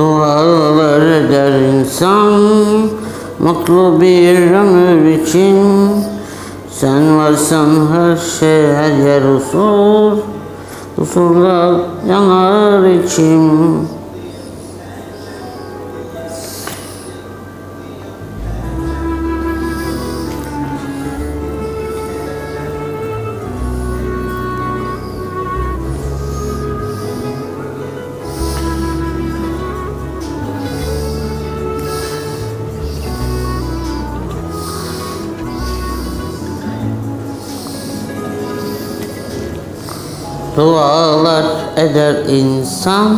Dualar eder insan Mutlu bir ömür için. Sen varsan her şey her yer huzur Huzurla yanar içim Dualar eder insan.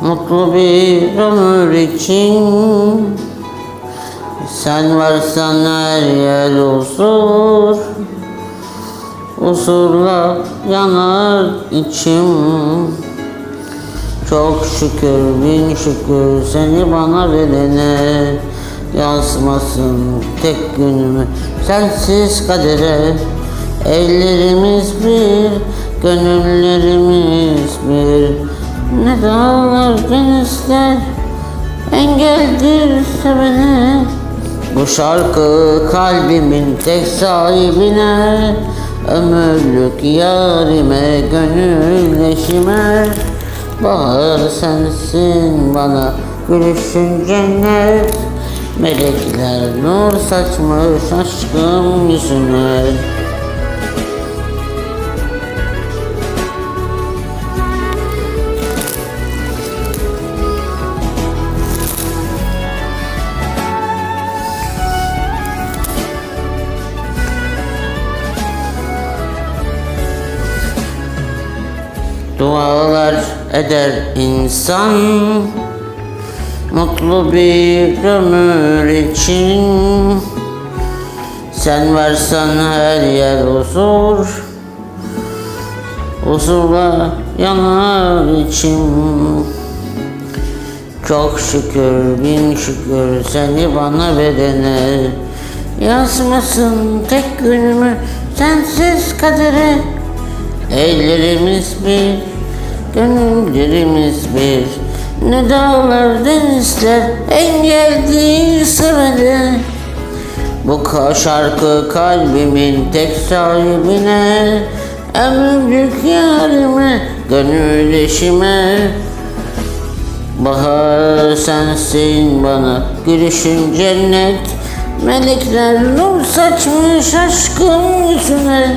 Mutlu bir ömür için Sen varsan her yer huzur. Huzurla yanar içim. Çok şükür bin şükür seni bana verene Yazmasın tek günümü sensiz kadere Ellerimiz bir, gönüllerimiz bir. Ne dağlar denizler engeldir sevene. Bu şarkı kalbimin tek sahibine. Ömürlük yarime, gönül eşime. Bahar sensin bana, gülüşün cennet. Melekler nur saçmış aşkım yüzüne Dualar eder insan. Mutlu bir ömür için. Sen varsan her yer huzur. Huzurla yanar içim Çok şükür bin şükür seni bana verene Yazmasın tek günümü sensiz kadere Ellerimiz bir, gönüllerimiz bir. Ne dağlar denizler engel değil sevene Bu şarkı kalbimin tek sahibine Ömürlük yarime, gönül eşime. Bahar sensin bana, gülüşün cennet. Melekler nur saçmış aşkım yüzüne